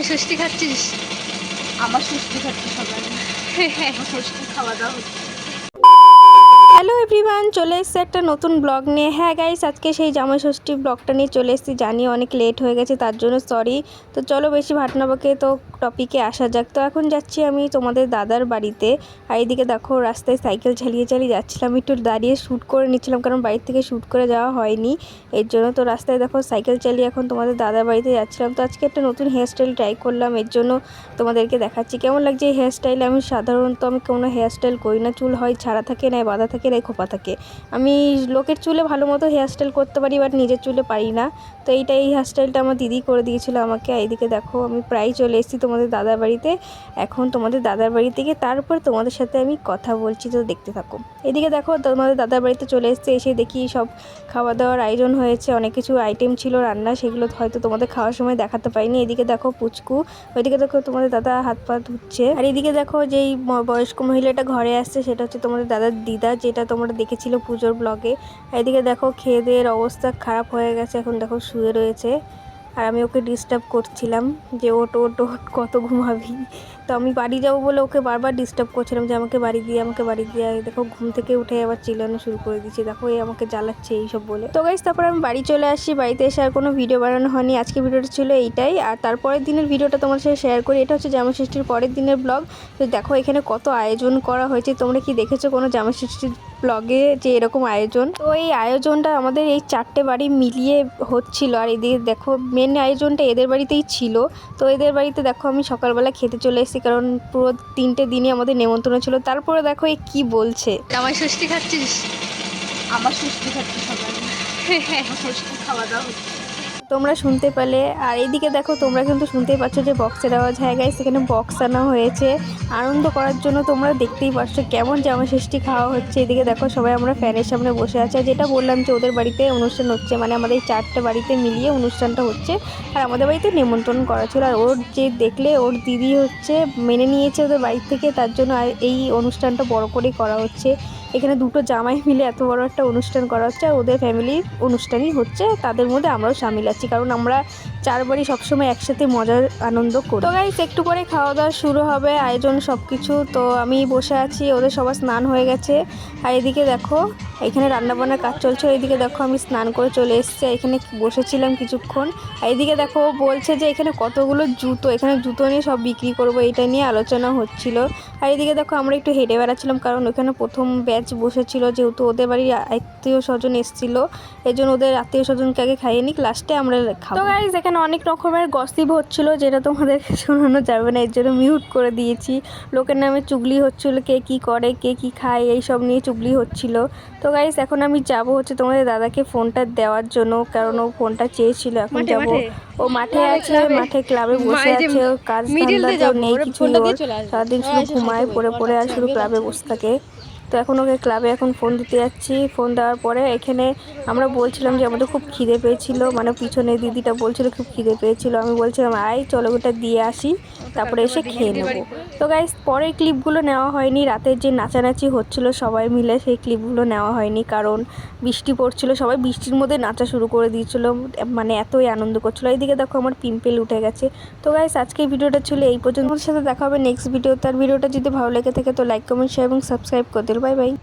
জামাই ষষ্ঠী খাচ্ছিস? আমার ষষ্ঠী খাচ্ছি সবাই। আমার ষষ্ঠী খাওয়া দাওয়া হচ্ছে। হ্যালো এভরিওয়ান চলে এসেছে একটা নতুন ব্লগ নিয়ে। হ্যাঁ গাইস আজকে সেই জামাই ষষ্ঠী ব্লগটা নিয়ে চলে এসেছি। জানি অনেক লেট হয়ে গেছে তার জন্য সরি তো চলো বেশি ভাটনাবাকে তো টপিকে আসা যাক। তো এখন যাচ্ছি আমি তোমাদের দাদার বাড়িতে। আর এইদিকে দেখো, রাস্তায় সাইকেল চালিয়ে চালিয়ে যাচ্ছিলাম। একটু দাঁড়িয়ে শ্যুট করে নিচ্ছিলাম, কারণ বাড়ি থেকে শ্যুট করে যাওয়া হয়নি। এর জন্য তো রাস্তায় দেখো, সাইকেল চালিয়ে এখন তোমাদের দাদার বাড়িতে যাচ্ছিলাম। তো আজকে একটা নতুন হেয়ারস্টাইল ট্রাই করলাম। এর জন্য তোমাদেরকে দেখাচ্ছি। কেমন লাগছে এই হেয়ারস্টাইল আমি সাধারণত আমি কোনো হেয়ারস্টাইল করি না। চুল হয় ছাড়া থাকে না বাঁধা থাকে না খোপা থাকে। আমি লোকের চুলে ভালো মতো হেয়ারস্টাইল করতে পারি বাট নিজের চুলে পারি না। তো এইটা এই হেয়ারস্টাইলটা আমার দিদি করে দিয়েছিল আমাকে। এইদিকে দেখো, আমি প্রায় চলে এসেছি তোমাদের দাদার বাড়িতে। এখন তোমাদের দাদার বাড়ি থেকে তারপর তোমাদের সাথে আমি কথা বলছি, তো দেখতে থাকো। এদিকে দেখো, তোমাদের দাদার বাড়িতে চলে এসেছে, এসে দেখি সব খাওয়া দাওয়ার আয়োজন হয়েছে, অনেক কিছু আইটেম ছিল, রান্না, সেগুলো হয়তো তোমাদের খাওয়ার সময় দেখাতে পাইনি এদিকে দেখো পুচকু, ওইদিকে দেখো তোমাদের দাদা হাত পা ধুচ্ছে। আর এদিকে দেখো যেই বয়স্ক মহিলাটা ঘরে আসছে, সেটা হচ্ছে তোমাদের দাদার দিদা, যেটা তোমরা দেখেছিলে পুজোর ব্লগে এদিকে দেখো খেয়ে দেয়ের অবস্থা খারাপ হয়ে গেছে, এখন দেখো শুয়ে রয়েছে। আর আমি ওকে ডিস্টার্ব করছিলাম যে ওট ওট ওট কত ঘুমাবি। তো আমি বাড়ি যাব বলে ওকে বারবার ডিস্টার্ব করছিলাম যে আমাকে বাড়ি দিয়ে, আমাকে বাড়ি দিয়ে। দেখো, ঘুম থেকে উঠে আবার চিল্লানো শুরু করে দিচ্ছি দেখো, এই আমাকে জ্বালাচ্ছে এইসব বলে। তো গাইজ তারপর আমি বাড়ি চলে আসি বাড়িতে এসে আর কোনো ভিডিও বানানো হয়নি। আজকে ভিডিওটা ছিল এইটাই। আর তারপরের দিনের ভিডিওটা তোমার সাথে শেয়ার করি। এটা হচ্ছে জামা ষষ্ঠীর পরের দিনের ব্লগ তো দেখো, এখানে কত আয়োজন করা হয়েছে। তোমরা কি দেখেছ কোনো জামা ষষ্ঠীর ব্লগে যে এরকম আয়োজন তো এই আয়োজনটা আমাদের এই চারটে বাড়ি মিলিয়ে হচ্ছিল। আর এদিকে দেখো মেন আয়োজনটা এদের বাড়িতেই ছিল। তো এদের বাড়িতে দেখো আমি সকালবেলা খেতে চলে এসেছি কারণ পুরো তিনটে দিনই আমাদের নেমন্তন্ন ছিল। তারপরে দেখো এ কি বলছে? আমার ষষ্ঠী খাচ্ছিস? আমার ষষ্ঠী খাচ্ছি সবাই ষষ্ঠী খাওয়া দাওয়া হচ্ছে। তোমরা শুনতে পেলে। আর এইদিকে দেখো, তোমরা কিন্তু শুনতেই পাচ্ছ যে বক্সের আওয়াজ হ্যাঁ গাইস সেখানে বক্স আনা হয়েছে। আনন্দ করার জন্য তোমরা দেখতেই পাচ্ছ কেমন জামা ষষ্ঠী খাওয়া হচ্ছে। এদিকে দেখো, সবাই আমরা ফ্যানের সামনে বসে আছি। আর যেটা বললাম যে ওদের বাড়িতে অনুষ্ঠান হচ্ছে মানে আমাদের চারটে বাড়িতে মিলিয়ে অনুষ্ঠানটা হচ্ছে। আর আমাদের বাড়িতে নেমন্তন্ন করা ছিল। আর ওর যে দেখলে, ওর দিদি হচ্ছে, মেনে নিয়েছে ওদের বাড়ি থেকে। তার জন্য আর এই অনুষ্ঠানটা বড় করেই করা হচ্ছে। এখানে দুটো জামাই মিলে এত বড় একটা অনুষ্ঠান করা হচ্ছে আর ওদের ফ্যামিলির অনুষ্ঠানই হচ্ছে। তাদের মধ্যে আমরাও সামিল আছি, কারণ আমরা চারবারই সবসময় একসাথে মজার আনন্দ করি। তো গাইস একটু পরে খাওয়া দাওয়া শুরু হবে, আয়োজন সব কিছু তো আমি বসে আছি, ওদের সবার স্নান হয়ে গেছে। আর এদিকে দেখো, এখানে রান্নাবান্নার কাজ চলছে। এদিকে দেখো, আমি স্নান করে চলে এসেছি। এখানে বসেছিলাম কিছুক্ষণ। আর এদিকে দেখো বলছে যে এখানে কতগুলো জুতো, এখানে জুতো নিয়ে সব বিক্রি করব, এটা নিয়ে আলোচনা হচ্ছিল। আর এদিকে দেখো, আমরা একটু হেঁটে বেড়াচ্ছিলাম, কারণ ওখানে প্রথম ব্যাচ বসেছিল যেহেতু ওদের বাড়ির আত্মীয় স্বজন এসেছিল এই জন্য ওদের আত্মীয় স্বজনকে আগে খাইয়ে নিক লাস্টে আমরা খাব তো গাইজ এখানে অনেক রকমের গসিপ হচ্ছিল যেটা তোমাদের শোনানো যাবে না এর জন্য মিউট করে দিয়েছি লোকের নামে চুগলি হচ্ছিল কে কি করে কে কি খায় এই সব নিয়ে চুগলি হচ্ছিল তো গাইজ এখন আমি যাব হচ্ছে তোমাদের দাদাকে ফোনটা দেওয়ার জন্য কারণ ও ফোনটা চেয়েছিল এখন যাব ও মাঠে আছে। মাঠে ক্লাবে বসে আছে কাজ ধান্দা নেই কিছু। সারাদিন শুধু হ্যাঁ, ঘুমায় পড়ে পড়ে আর শুধু ক্লাবে। বসে থাকে তো এখন ওকে ক্লাবে এখন ফোন দিতে যাচ্ছি। ফোন দেওয়ার পরে এখানে আমরা বলছিলাম যে আমাদের খুব খিদে পেয়েছিল। মানে পিছনে দিদিটা বলছিল খুব খিদে পেয়েছিল। আমি বলছিলাম, আয়, চলো ওটা দিয়ে আসি। তারপরে এসে খেয়ে নেব। তো গাইস পরের ক্লিপগুলো নেওয়া হয়নি। রাতের যে নাচানাচি হচ্ছিল, সবাই মিলে সেই ক্লিপগুলো নেওয়া হয়নি। কারণ বৃষ্টি পড়ছিল, সবাই বৃষ্টির মধ্যে নাচা শুরু করে দিয়েছিল। মানে এতই আনন্দ করছিল। এইদিকে দেখো আমার পিম্পেল উঠে গেছে। তো গাইস আজকে ভিডিওটা ছিল এই পর্যন্ত। সাথে দেখা হবে নেক্সট ভিডিও তার ভিডিওটা যদি ভালো লেগে থাকে, তো লাইক কমেন্ট শেয়ার এবং সাবস্ক্রাইব করে 拜拜。